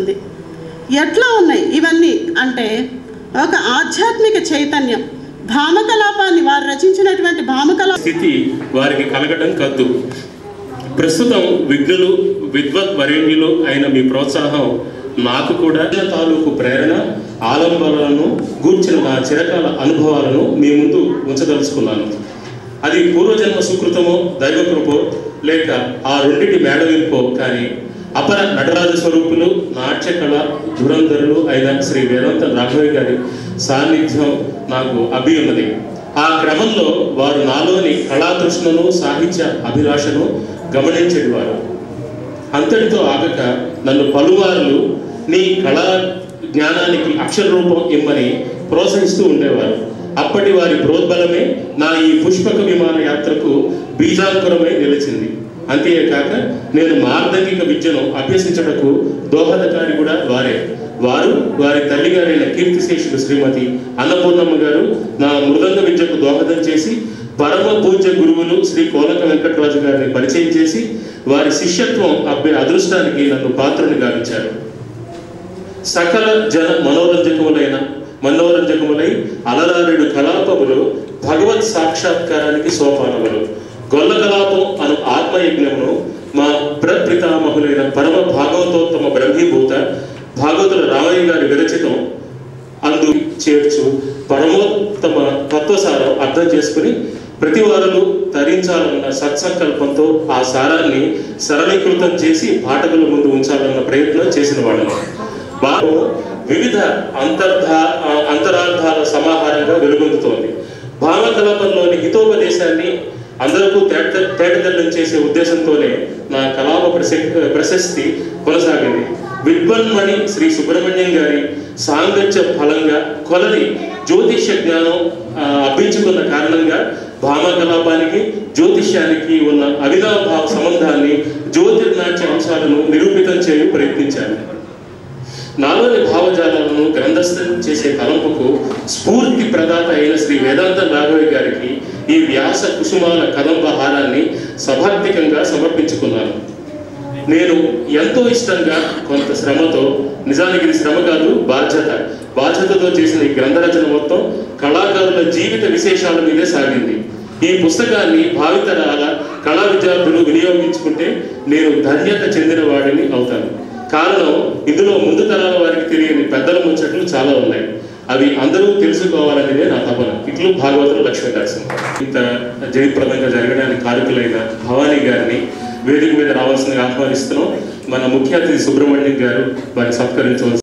ఉంది ఎట్లా ఉన్నాయి? ఇవన్నీ అంటే ఒక ఆధ్యాత్మిక చైతన్యం. భామకలాపాన్ని వారు రచించినటువంటి భామకలా స్థితి వారికి కలగడం కద్దు. ప్రస్తుతం విఘ్నులు విద్వత్ వరేణ్యులు అయిన మీ ప్రోత్సాహం నాకు కూడా తాలూకు ప్రేరణ ఆలంబనలను గూర్చిన నా చిరకాల అనుభవాలను మీ ముందు ఉంచదలుచుకున్నాను. అది పూర్వజన్మ సుకృతమో దైవకృపో లేక ఆ రెండింటి మేడవింపో కానీ అపర నటరాజ స్వరూపులు నాట్యకళ ధురంధరులు అయిన శ్రీ వేదాంత రాఘవయ్య గారి సాన్నిధ్యం నాకు అభి ఉన్నది ఆ క్రమంలో వారు నాలోని కళాతృష్ణను సాహిత్య అభిలాషను గమనించేవారు. అంతటితో ఆగక నన్ను పలువారులు నీ కళా జ్ఞానానికి అక్షర రూపం ఇమ్మని ప్రోత్సహిస్తూ ఉండేవారు. అప్పటి వారి ప్రోద్బలమే నా ఈ పుష్పక విమాన యాత్రకు బీజాంకురమై నిలిచింది. అంతేకాక నేను మార్దంగిక విద్యను అభ్యసించటకు దోహదకారి కూడా వారే. వారు వారి తల్లిగారైన కీర్తిశేషుడు శ్రీమతి అన్నపూర్ణమ్మ గారు నా మృదంగ విద్యకు దోహదం చేసి పరమ పూజ్య గురువులు శ్రీ కోలక వెంకటరాజు గారిని పరిచయం చేసి వారి శిష్యత్వం అబ్బే అదృష్టానికి నన్ను పాత్రను గావించారు. సకల జన మనోరంజకములైన మనోరంజకములై అలరారుడు కలాపములు భగవత్ సాక్షాత్కారానికి సోపానములు. గొల్ల కలాపం ఆత్మయజ్ఞమును మా ప్రపితామహులైన పరమ భాగవతోత్తమ బ్రహ్మీభూత భాగవతుల రామయ్య గారి విరచితం అందు చేర్చు పరమోత్తమ తత్వసారం అర్థం చేసుకుని ప్రతి వారు తరించాలన్న సత్సంకల్పంతో ఆ సారాన్ని సరళీకృతం చేసి పాఠకుల ముందు ఉంచాలన్న ప్రయత్నం చేసిన వాళ్ళని వారు వివిధ అంతర్ధా అంతరార్థాల సమాహారంగా వెలుగొందుతోంది. భావకలాపంలోని హితోపదేశాన్ని అందరికీ తేట తేటతెల్లం చేసే ఉద్దేశంతోనే నా కలాప ప్రశస్తి కొనసాగింది. విద్వన్మణి శ్రీ సుబ్రహ్మణ్యం గారి సాంగత్య ఫలంగా కొలది జ్యోతిష్య జ్ఞానం అభ్యించుకున్న కారణంగా భామకలాపానికి జ్యోతిష్యానికి ఉన్న అవినాభావ సంబంధాన్ని జ్యోతిర్నాట్య అంశాలను నిరూపితం చేయు ప్రయత్నించాను. నాలోని భావజాలాలను గ్రంథస్థం చేసే తలంపుకు స్ఫూర్తి ప్రదాత అయిన శ్రీ వేదాంత రాఘవయ్య గారికి ఈ వ్యాస కుసుమాల కదంబ హారాన్ని సభార్థికంగా సమర్పించుకున్నాను. నేను ఎంతో ఇష్టంగా కొంత శ్రమతో నిజానికి ఇది శ్రమ కాదు బాధ్యత. బాధ్యతతో చేసిన ఈ గ్రంథ రచన మొత్తం కళాకారుల జీవిత విశేషాల మీదే సాగింది. ఈ పుస్తకాన్ని భావితరాల కళా విద్యార్థులు వినియోగించుకుంటే నేను ధన్యత చెందిన వాడిని అవుతాను. కారణం ఇందులో ముందు తరాల వారికి తెలియని పెద్దల ముచ్చట్లు చాలా ఉన్నాయి. అవి అందరూ తెలుసుకోవాలనేదే నా తపన. ఇట్లు భాగవతులు లక్ష్మీ నరసింహ ఇంత జయప్రదంగా జరగడానికి కారకులైన భవానీ గారిని వేదిక మీద రావాల్సిందిగా ఆహ్వానిస్తున్నాం. మన ముఖ్య అతిథి సుబ్రహ్మణ్యం గారు వారిని సత్కరించవలసి